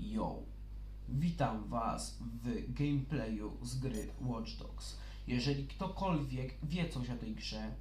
Yo! Witam Was w gameplayu z gry Watch Dogs. Jeżeli ktokolwiek wie coś o tej grze,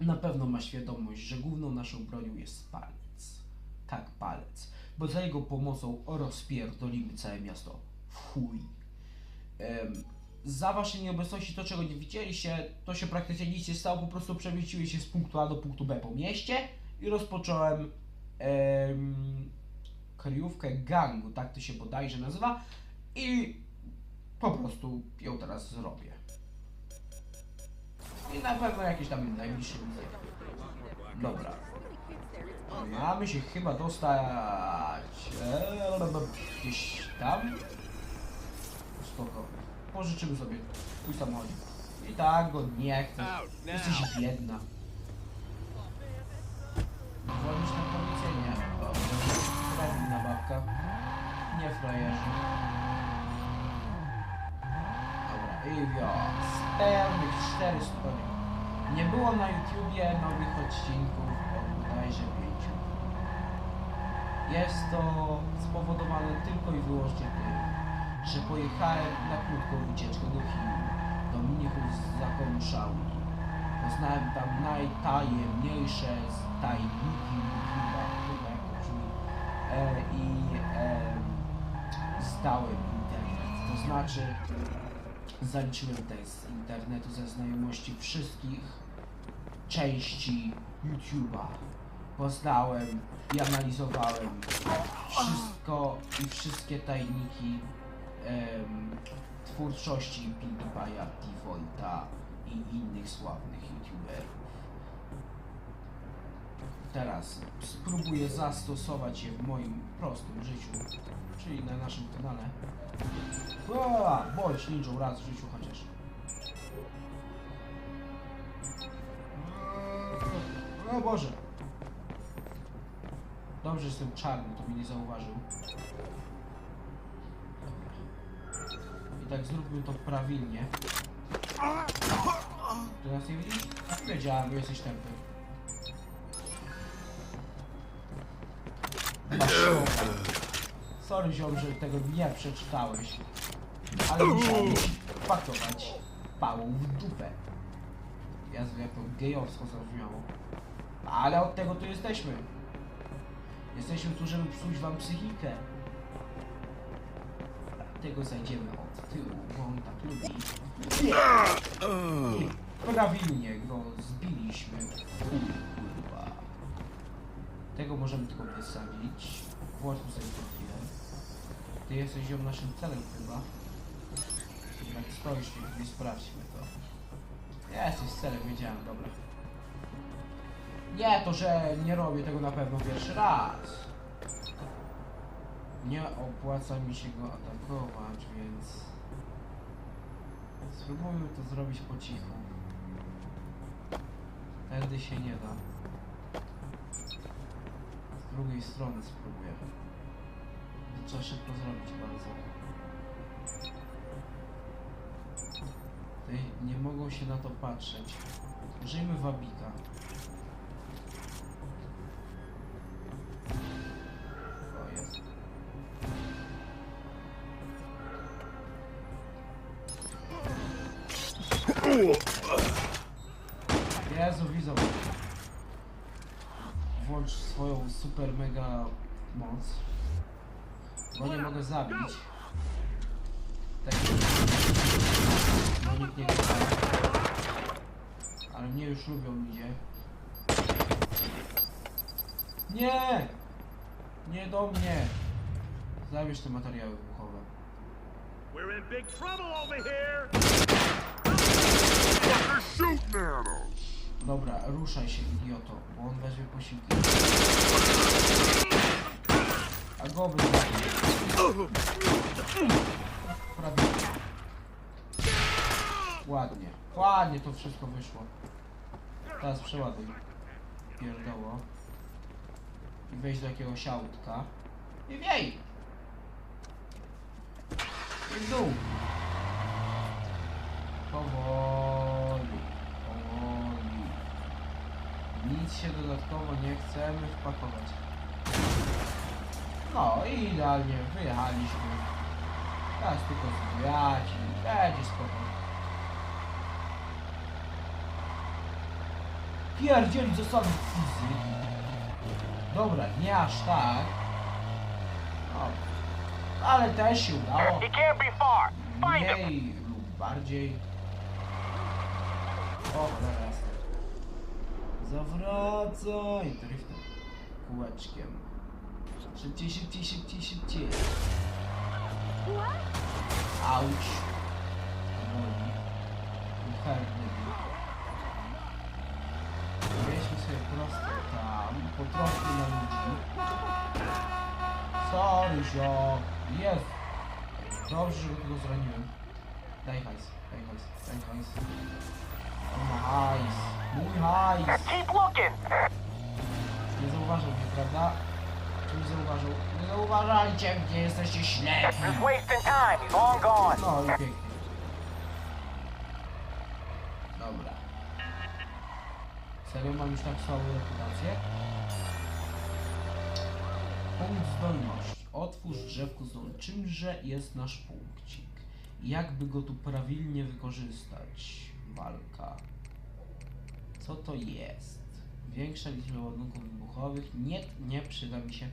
na pewno ma świadomość, że główną naszą bronią jest palec. Tak, palec. Bo za jego pomocą rozpierdolimy całe miasto. W chuj. Em, za waszej nieobecności to, czego nie widzieliście, to się praktycznie nic nie stało, po prostu przemieściłem się z punktu A do punktu B po mieście i rozpocząłem em, kryjówkę gangu, tak to się bodajże nazywa i po prostu ją teraz zrobię. I na pewno jakieś tam najbliższe widzę. Dobra. Mamy się chyba dostać eee, gdzieś tam. Spoko. Pożyczymy sobie twój samochód. I tak go nie chcę. Jesteś biedna. Nie frajerzy. Dobra, i wios. Pełnych 400 Nie było na YouTubie nowych odcinków od bodajże 5. Jest to spowodowane tylko i wyłącznie tym, że pojechałem na krótką wycieczkę do Chin, do mnichów z zakonu Shaolin. Poznałem tam najtajemniejsze tajniki YouTube'a, chyba i e, zdałem internet. To znaczy, zaliczyłem test internetu ze znajomości wszystkich części YouTube'a. Poznałem i analizowałem wszystko i wszystkie tajniki twórczości PewDiePie'a, Defaulta i innych sławnych YouTuberów. Teraz spróbuję zastosować je w moim prostym życiu, czyli na naszym kanale. A, bądź raz w życiu chociaż. O Boże. Dobrze, że jestem czarny, to mnie nie zauważył. I tak zróbmy to prawilnie. Ty nas nie widzisz? Wiedziałem, bo jesteś tępy. Sorry ziom, że tego nie przeczytałeś. Ale musiałem pakować pałą w dupę. Ja jak to gejowsko zabrzmiało. Ale od tego tu jesteśmy. Jesteśmy tu, żeby psuć wam psychikę. Dlatego zajdziemy od tyłu, bo on tak lubi. Prawilnie go zbiliśmy. Kurwa. Tego możemy tylko wysadzić. Włączmy sobie to chwilę. Ty jesteś ją naszym celem chyba. Jak stoisz, to nie sprawdźmy to. Jesteś celem, wiedziałem, dobra. Nie to, że nie robię tego na pewno pierwszy raz. Nie opłaca mi się go atakować, więc... Spróbujmy to zrobić po cichu. Tędy się nie da. Drugiej strony spróbuję. To trzeba szybko zrobić bardzo. Tutaj nie mogą się na to patrzeć. Użyjmy wabika. Mogę zabić. Tak. No nikt nie chce. Ale mnie już lubią ludzie. Nie! Nie do mnie! Zabierz te materiały wybuchowe. We're in big trouble over here! Dobra, ruszaj się idioto, bo on weźmie posiłki. A go wyzwanie. Prawie. Ładnie. Ładnie to wszystko wyszło. Teraz przeładuj. Pierdoło. I wejdź do jakiegoś autka. I wiej! I w dół. Powoli. Powoli. Nic się dodatkowo nie chcemy wpakować. No i idealnie, wyjechaliśmy. Teraz tylko zbijać i będzie spokojnie. Pierdzieli zasady fizyki. Dobra, nie aż tak. No, ale też się udało. Mniej lub bardziej. O, jasna. Zawracaj driftem. Kółeczkiem. Szybciej, szybciej, szybciej, szybciej. Auć. Boli. Uchętny był. Weźmy sobie prosto tam, po trochu na ludzi. Sorry, zio. Jest. Dobrze, że go zraniłem. Daj hajs, daj hajs, daj hajs. On ma hajs. Mój hajs. Keep looking. Nie zauważył mnie, prawda? Nie zauważył. Nie zauważajcie, gdzie jesteście ślepi. Just wasting time. He's long gone. No i pięknie. Dobra. Serio mam już tak słabą reputację? Punkt zdolności. Otwórz drzewku zdolności. Czymże jest nasz punkcik? Jakby go tu prawilnie wykorzystać? Walka. Co to jest? Większa liczba ładunków wybuchowych. Nie, nie przyda mi się.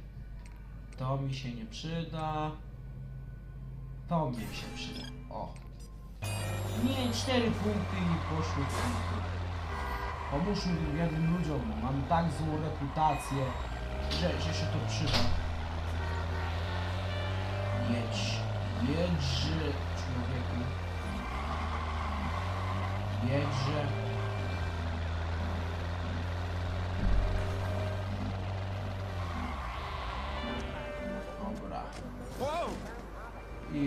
To mi się nie przyda. To mi się przyda. O. Nie, cztery punkty i poszły punkty. Pomóżmy biednym ludziom. Mam tak złą reputację, że, że się to przyda. Jedź. Jedźże, człowieku. Jedźże.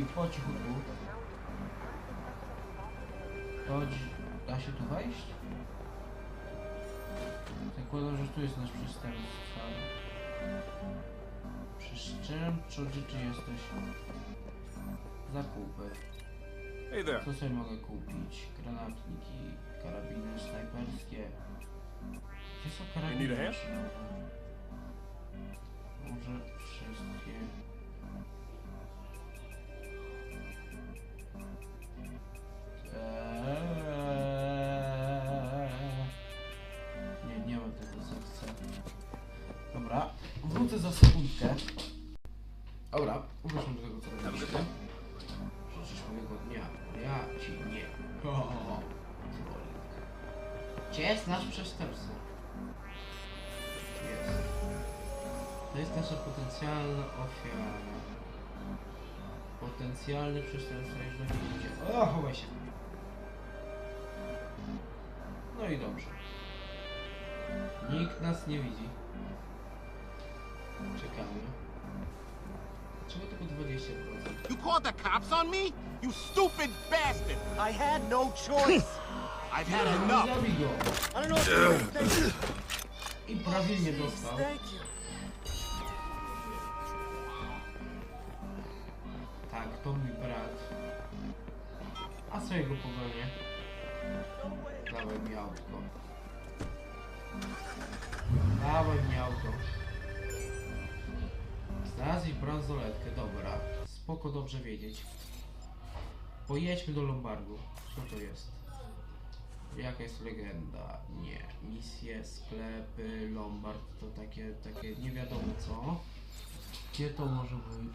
I po cichutku. Chodź. Da się tu wejść? Zakładam, że tu jest nasz przestępstwo. Przestępczo, gdzie ty jesteś? Zakupy. Co sobie mogę kupić? Granatniki, karabiny snajperskie. Gdzie są karabiny? Może wszystkie. Wrócę za sekundkę. Dobra, wróćmy do tego co robiliśmy. Przecież mojego dnia. Ja ci nie. Ho, ho, ho. Gdzie jest nasz przestępca? Jest. To jest nasza potencjalna ofiara. Potencjalny przestępca niej idzie. O, chowaj się. No i dobrze. Nikt nas nie widzi. Czekamy. Dlaczego tylko 20%? You called the cops on me? You stupid bastard! I had no choice. I've had Nie enough. zabij go. I don't know if thank you. I prawilnie dostał. Thank you. Tak, to mój brat. A co jego pogonię? Dawaj mi autko. Dawaj mi auto. Znalazłeś bransoletkę, dobra. Spoko, dobrze wiedzieć. Pojedźmy do Lombardu. Co to jest? Jaka jest legenda? Nie. Misje, sklepy, Lombard to takie, takie nie wiadomo co. Gdzie to może być?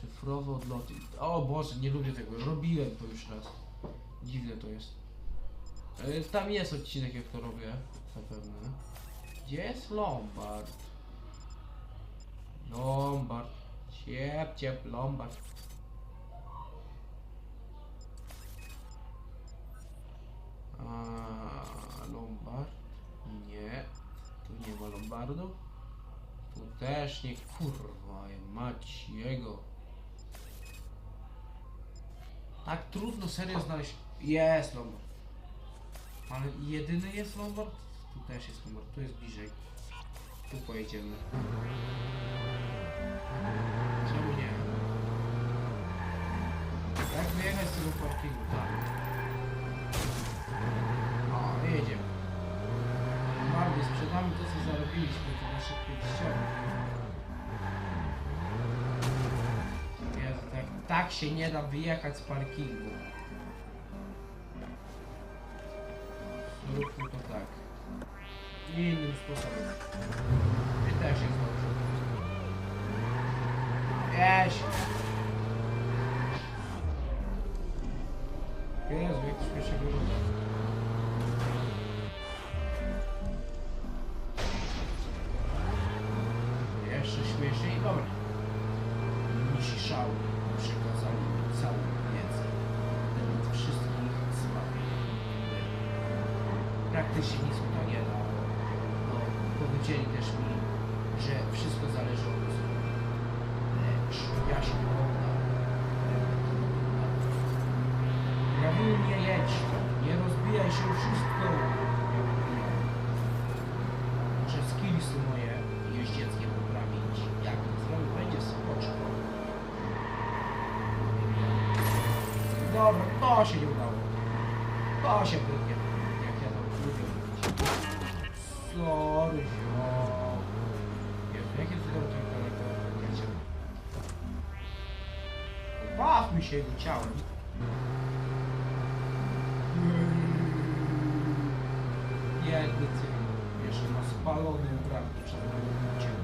Cyfrowe odloty. O Boże, nie lubię tego. Robiłem to już raz. Dziwne to jest. E, Tam jest odcinek jak to robię. Zapewne. Gdzie jest Lombard? Lombard. Ciep, ciep, Lombard. Lombard? Nie. Tu nie ma Lombardu. Tu też nie, kurwa, mać jego. Tak trudno serio znaleźć. Jest Lombard. Ale jedyny jest Lombard? Tu też jest Lombard, tu jest bliżej. Tu pojedziemy. Czemu nie? Jak wyjechać z tego parkingu? Tak. O, jedziemy. Marnie sprzedamy to, co zarobiliśmy, to nasze 50. Jezu, tak, tak się nie da wyjechać z parkingu. Innym sposobem. I też jest dobrze. Jeźdź! Jezu, jak śmiesznie wygląda. Jeszcze śmieszniej, dobra. Misi szał mi całą wiedzę temat wszystkich słabych. Praktycznie nic mi to nie da. No, powiedzieli też mi, że wszystko zależy od nas. Lecz ja się poddam. Prawilnie jedź, nie rozbijaj się wszystko. Muszę skillsy moje jeździeckie poprawić. Jak to zrobię, będzie spoczko. Dobra, to się nie udało. To się wytnie. Mi się jego ciałem. Jedny cywil. Jeszcze ma spalony uprawny przed moim życiem.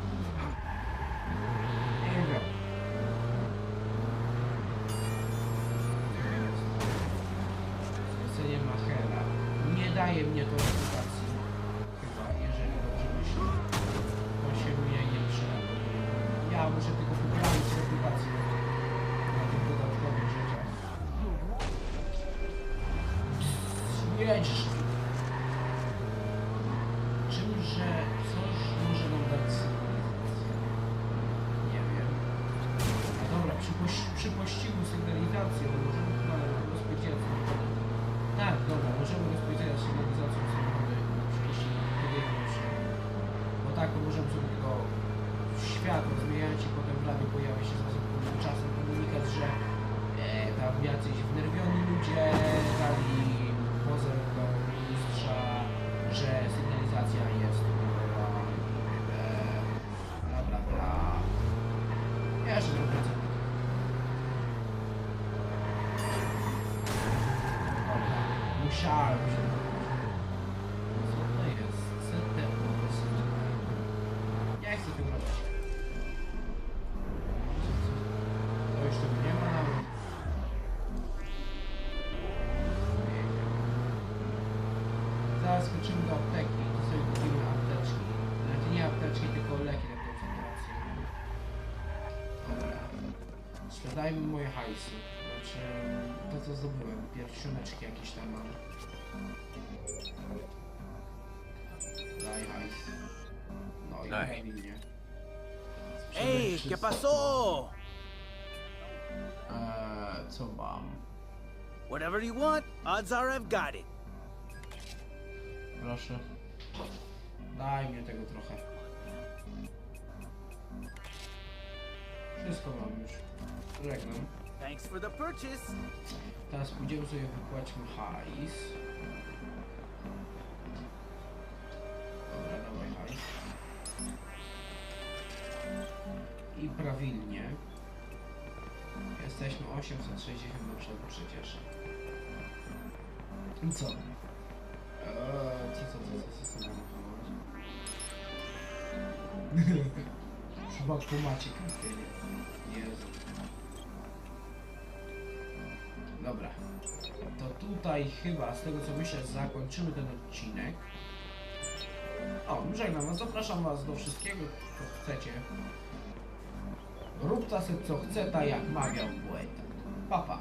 Nie. Zlecenie Machera. Nie daje mnie to reputacji. Chyba, jeżeli dobrze myślę. To się mnie nie przyda. Ja muszę tylko Jedziesz mi. Czymże coś może nam dać sygnalizację? Nie wiem. A dobra, przy, poś przy pościgu sygnalizacją możemy chyba samochody. Tak, dobra, możemy rozpoczynać sygnalizacją samochody podejmowszy. Bo tak możemy sobie tylko światło zmieniać i potem w radiu pojawia się z czasem komunikat, że e, tam jacyś wnerwioni ludzie dali pozew do mistrza, że sygnalizacja jest nowa, e, bla bla bla. Ja jeszcze trochę co. Dobra, musiałem się. Co to jest? CTO. Ja chcę robić. To tego nie ma nawet. Zaraz skoczymy do apteki i to sobie kupimy apteczki. Znaczy nie apteczki, tylko leki na koncentrację. Dobra. Sprzedajmy moje hajsy. Znaczy to co zdobyłem. Pierścioneczki jakieś tam mam. Daj hajs. No i Daj. prawidłnie. Ey, ¿qué pasó? Eee, co mam? Whatever you want, odds are I've got it. Proszę. Daj mnie tego trochę. Wszystko mam już. Żegnam. Thanks for the purchase. Teraz pójdziemy sobie wypłaćmy hajs. Dobra, dawaj hajs. I prawilnie. Jesteśmy 860 do przodu przecież. I co? Eee, co, co, co, co, co, co mam hamować? Chyba tłumaczy krępienie. Jezu. Dobra. To tutaj chyba, z tego co myślę, zakończymy ten odcinek. O, żegnam was, zapraszam was do wszystkiego, co chcecie. Rób ta se co chce, ta jak mawiał poeta. Pa, pa.